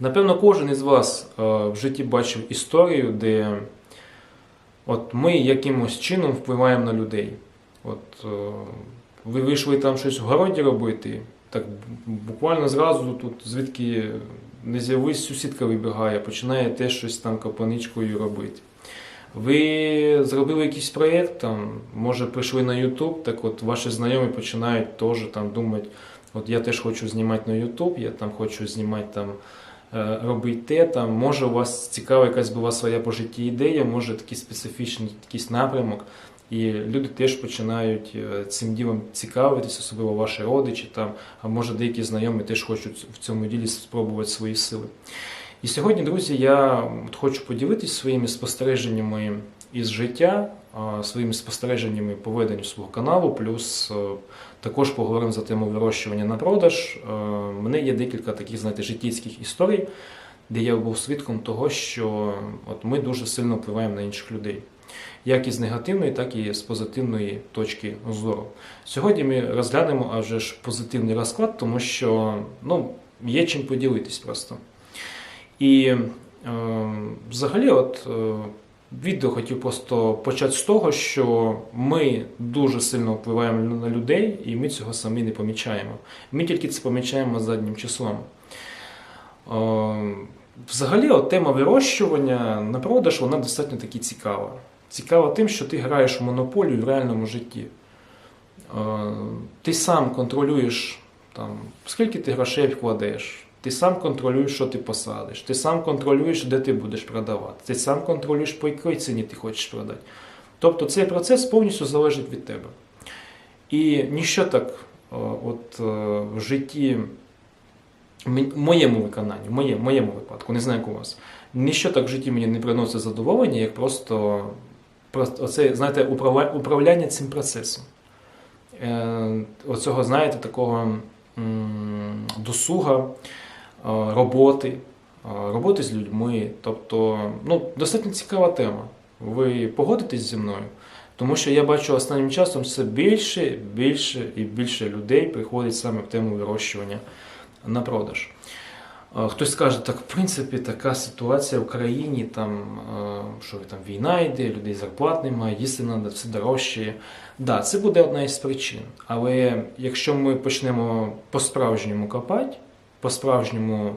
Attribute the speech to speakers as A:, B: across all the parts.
A: Напевно, кожен із вас е, в житті бачив історію, де от ми якимось чином впливаємо на людей. От е, ви вийшли там щось в городі робити, так буквально зразу тут, звідки не з'явись, сусідка вибігає, починає теж щось там капаничкою робити. Ви зробили якийсь проєкт, там, може прийшли на YouTube, так от ваші знайомі починають теж там думати, от я теж хочу знімати на YouTube, я там хочу знімати там, е, робити те, там, може у вас цікава якась була своя по житті ідея, може такий специфічний якийсь напрямок. І люди теж починають е, цим ділом цікавитись, особливо ваші родичі, там, а може деякі знайомі теж хочуть в цьому ділі спробувати свої сили. І сьогодні, друзі, я хочу поділитися своїми спостереженнями із життя, своїми спостереженнями по веденню свого каналу, плюс е, також поговоримо за тему вирощування на продаж. Е, У мене є декілька таких, знаєте, життєвських історій, де я був свідком того, що от ми дуже сильно впливаємо на інших людей. Як із негативної, так і з позитивної точки зору. Сьогодні ми розглянемо а ж позитивний розклад, тому що ну, є чим поділитись просто. І е, взагалі, от е, відео хотів просто почати з того, що ми дуже сильно впливаємо на людей, і ми цього самі не помічаємо. Ми тільки це помічаємо заднім числом. Е, взагалі, от тема вирощування на продаж вона достатньо таки цікава. Цікава тим, що ти граєш в монополію в реальному житті. Е, Ти сам контролюєш, там, скільки ти грошей вкладеш. Ти сам контролюєш, що ти посадиш, ти сам контролюєш, де ти будеш продавати, ти сам контролюєш, по якій ціні ти хочеш продати. Тобто цей процес повністю залежить від тебе. І ніщо так е, от, е, в житті, в моєму виконанні, в моєму, в моєму випадку, не знаю як у вас, ніщо так в житті мені не приносить задоволення, як просто, оце, знаєте, управляння цим процесом. Е, Оцього, знаєте, такого досуга, роботи, е, роботи з людьми. Тобто, ну, достатньо цікава тема. Ви погодитесь зі мною? Тому що я бачу останнім часом все більше, більше і більше людей приходить саме в тему вирощування на продаж. Е, Хтось скаже, так в принципі така ситуація в країні, там, е, що там війна йде, людей зарплат немає, їсти треба, все дорожчає. Да, це буде одна із причин. Але якщо ми почнемо по-справжньому копати, по-справжньому,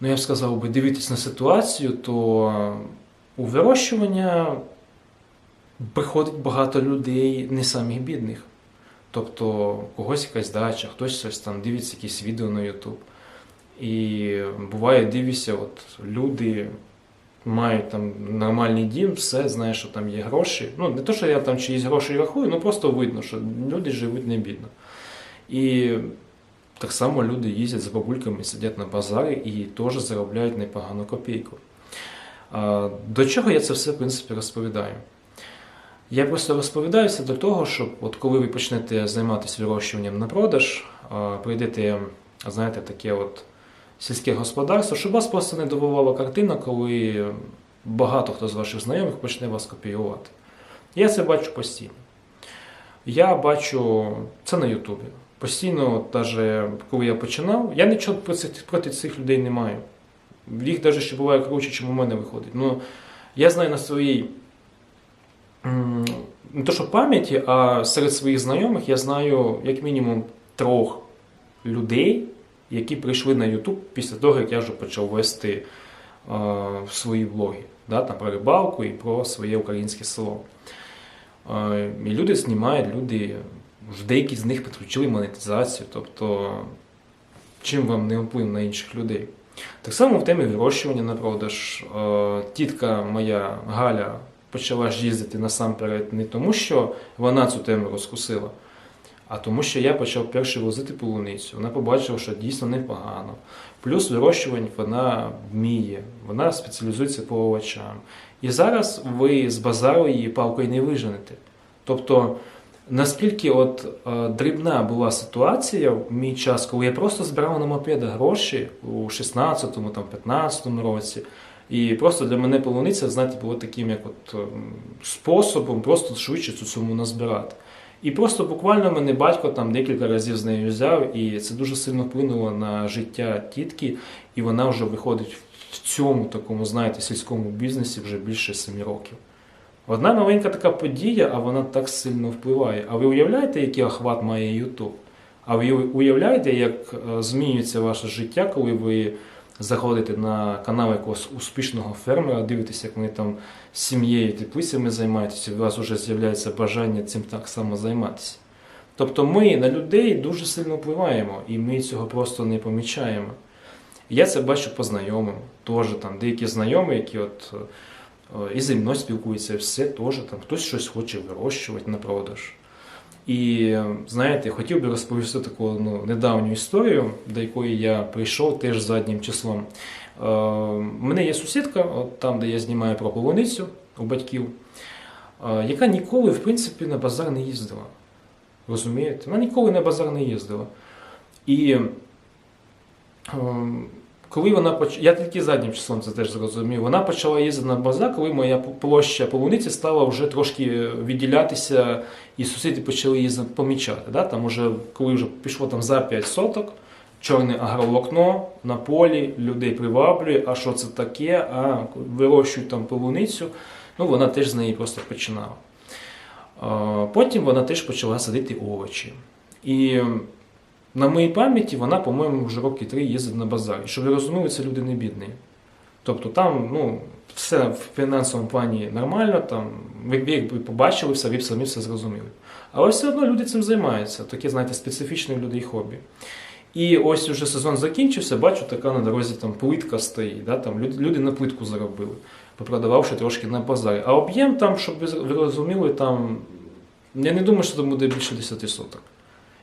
A: ну я б сказав би, дивитись на ситуацію, то у вирощування приходить багато людей не самих бідних. Тобто когось якась дача, хтось щось там дивиться якісь відео на YouTube. І буває, дивишся, от люди мають там нормальний дім, все, знаєш, що там є гроші. Ну, не то, що я там чиїсь гроші рахую, ну просто видно, що люди живуть не бідно. І так само люди їздять за бабульками, сидять на базарі і теж заробляють непогану копійку. До чого я це все, в принципі, розповідаю? Я просто розповідаюся до того, щоб от коли ви почнете займатися вирощуванням на продаж, прийдете, знаєте, таке от сільське господарство, щоб вас просто не дивувала картина, коли багато хто з ваших знайомих почне вас копіювати. Я це бачу постійно. Я бачу це на Ютубі. Постійно, навіть коли я починав, я нічого проти цих, людей не маю. Їх навіть ще буває круче, чим у мене виходить. Ну, я знаю на своїй не то що пам'яті, а серед своїх знайомих я знаю як мінімум трьох людей, які прийшли на YouTube після того, як я вже почав вести е, свої влоги да, там, про рибалку і про своє українське село. Е, і люди знімають, люди, вже деякі з них підключили монетизацію, тобто чим вам не вплив на інших людей. Так само в темі вирощування на продаж. Е, Тітка моя Галя почала ж їздити насамперед не тому, що вона цю тему розкусила, а тому, що я почав перше возити полуницю. Вона побачила, що дійсно непогано. Плюс вирощування вона вміє, вона спеціалізується по овочам. І зараз ви з базару її палкою не виженете. Тобто, наскільки от е, дрібна була ситуація в мій час, коли я просто збирав на мопеда гроші у 16-му, там, 15-му році. І просто для мене полуниця, знаєте, було таким як от ем, способом просто швидше цю суму назбирати. І просто буквально мене батько там декілька разів з нею взяв, і це дуже сильно вплинуло на життя тітки, і вона вже виходить в цьому такому, знаєте, сільському бізнесі вже більше семи років. Одна маленька така подія, а вона так сильно впливає. А ви уявляєте, який охват має Ютуб? А ви уявляєте, як е, змінюється ваше життя, коли ви заходите на канал якогось успішного фермера, дивитеся, як вони там сім'єю теплицями займаються, і у вас вже з'являється бажання цим так само займатися. Тобто ми на людей дуже сильно впливаємо, і ми цього просто не помічаємо. Я це бачу по знайомим. Теж там деякі знайомі, які от е, і зі мною спілкуються, все теж там хтось щось хоче вирощувати на продаж. І е, знаєте, хотів би розповісти таку ну, недавню історію, до якої я прийшов теж заднім числом. Е, У мене є сусідка, от там, де я знімаю про полуницю у батьків, е, яка ніколи, в принципі, на базар не їздила. Розумієте? Вона ніколи на базар не їздила. І е, коли вона я тільки заднім числом це теж зрозумів. Вона почала їздити на базар, коли моя площа полуниці стала вже трошки відділятися, і сусіди почали її помічати. Да? Там уже, коли вже пішло там за 5 соток, чорне агроволокно на полі, людей приваблює, а що це таке, а вирощують там полуницю, ну вона теж з неї просто починала. Потім вона теж почала садити овочі. І на моїй пам'яті вона, по-моєму, вже роки три їздить на базар. І щоб ви розуміли, це люди не бідні. Тобто там ну, все в фінансовому плані нормально, там, ви ви побачили все, ви самі все зрозуміли. Але все одно люди цим займаються, таке, знаєте, специфічне людей хобі. І ось уже сезон закінчився, бачу, така на дорозі там плитка стоїть. Да? Там люди, люди на плитку заробили, попродававши трошки на базарі. А об'єм там, щоб ви розуміли, там, я не думаю, що це буде більше 10 соток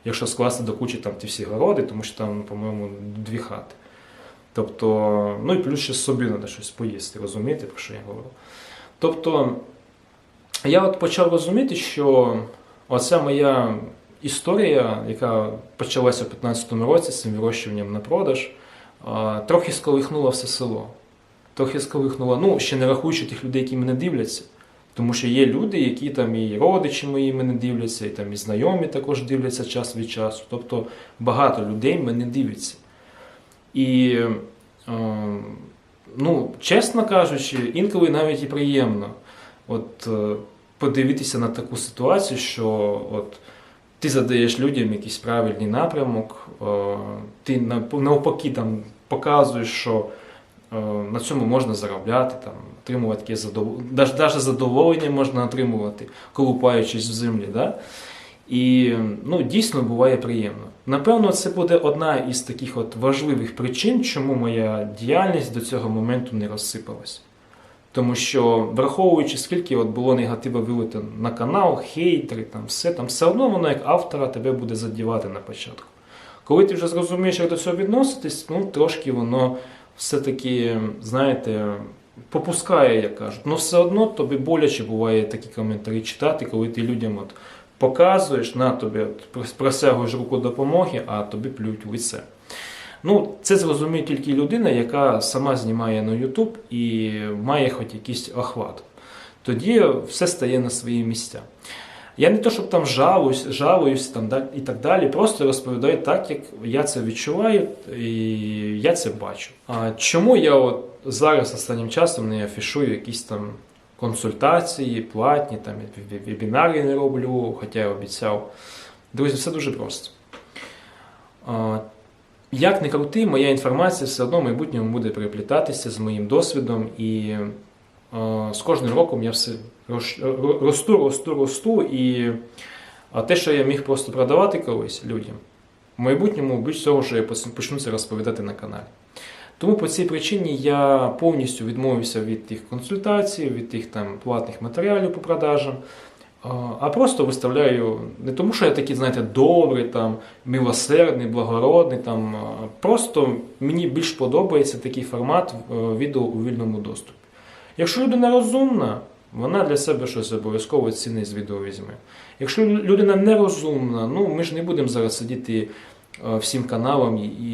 A: якщо скласти до кучі там ті всі городи, тому що там, по-моєму, дві хати. Тобто, ну і плюс ще собі треба щось поїсти, розумієте, про що я говорю. Тобто, я от почав розуміти, що оця моя історія, яка почалася у 2015 році з цим вирощуванням на продаж, трохи сколихнула все село. Трохи сколихнула, ну, ще не рахуючи тих людей, які мене дивляться. Тому що є люди, які там і родичі мої мене дивляться, і там і знайомі також дивляться час від часу. Тобто багато людей мене дивляться. І, е, ну, чесно кажучи, інколи навіть і приємно от, е, подивитися на таку ситуацію, що от, ти задаєш людям якийсь правильний напрямок, е, ти навпаки там показуєш, що. Е, на цьому можна заробляти, там, отримувати таке задоволення, навіть задоволення можна отримувати, колупаючись в землі. Да? І ну, дійсно буває приємно. Напевно, це буде одна із таких от важливих причин, чому моя діяльність до цього моменту не розсипалась. Тому що, враховуючи, скільки от було негатива вилито на канал, хейтери, там все там все одно воно як автора тебе буде задівати на початку. Коли ти вже зрозумієш, як до цього відноситись, ну трошки воно все-таки, знаєте, попускає, як кажуть. Але все одно тобі боляче буває такі коментарі читати, коли ти людям от показуєш, на тобі от, просягуєш руку допомоги, а тобі плюють в лице. Ну, Це зрозуміє тільки людина, яка сама знімає на YouTube і має хоч якийсь охват. Тоді все стає на свої місця. Я не то, щоб там жалуюсь, жалуюсь там, і так далі, просто розповідаю так, як я це відчуваю і я це бачу. А чому я от зараз останнім часом не афішую якісь там консультації, платні, там вебінари не роблю, хоча я обіцяв. Друзі, все дуже просто. А, як не крути, моя інформація все одно в майбутньому буде переплітатися з моїм досвідом, і з кожним роком я все росту, росту, росту, і те, що я міг просто продавати колись людям, в майбутньому більш того, що я почну це розповідати на каналі. Тому по цій причині я повністю відмовився від тих консультацій, від тих там платних матеріалів по продажам, а просто виставляю не тому, що я такий, знаєте, добрий, там, милосердний, благородний. Там, Просто мені більш подобається такий формат е, відео у вільному доступі. Якщо людина розумна, вона для себе щось обов'язково цінне з відео візьме. Якщо людина нерозумна, ну ми ж не будемо зараз сидіти е, всім каналам і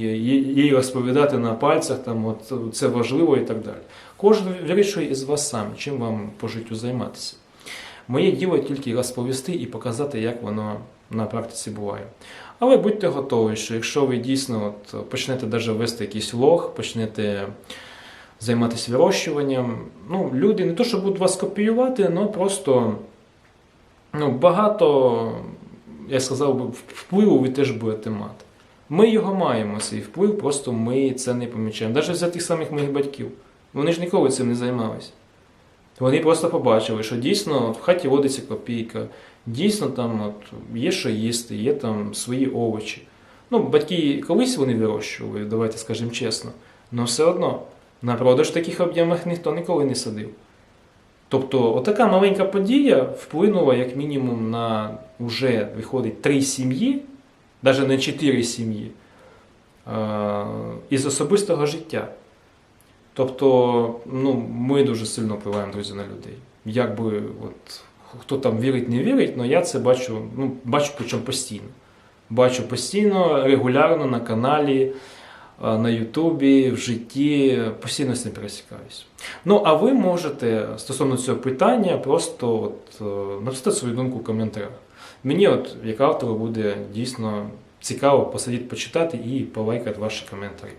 A: їй розповідати на пальцях, там, от, це важливо і так далі. Кожен вирішує із вас сам, чим вам по життю займатися. Моє діло тільки розповісти і показати, як воно на практиці буває. Але будьте готові, що якщо ви дійсно от почнете даже вести якийсь лог, почнете займатися вирощуванням, ну, люди не то, що будуть вас копіювати, але просто ну, багато, я сказав би, впливу ви теж будете мати. Ми його маємо, цей вплив, просто ми це не помічаємо. Навіть за тих самих моїх батьків. Вони ж ніколи цим не займалися. Вони просто побачили, що дійсно в хаті водиться копійка, дійсно там от, є що їсти, є там свої овочі. Ну, батьки колись вони вирощували, давайте скажемо чесно, але все одно на продаж таких об'ємах ніхто ніколи не садив. Тобто, отака маленька подія вплинула як мінімум на вже виходить три сім'ї, навіть не чотири сім'ї, із особистого життя. Тобто, ну, ми дуже сильно впливаємо, друзі, на людей. Якби от, хто там вірить, не вірить, але я це бачу, ну, бачу причому постійно. Бачу постійно, регулярно на каналі, на Ютубі, в житті, постійно з ним пересікаюсь. Ну, а ви можете стосовно цього питання просто от, е, написати свою думку в коментарях. Мені, от, як автору, буде дійсно цікаво посидіти, почитати і полайкати ваші коментарі.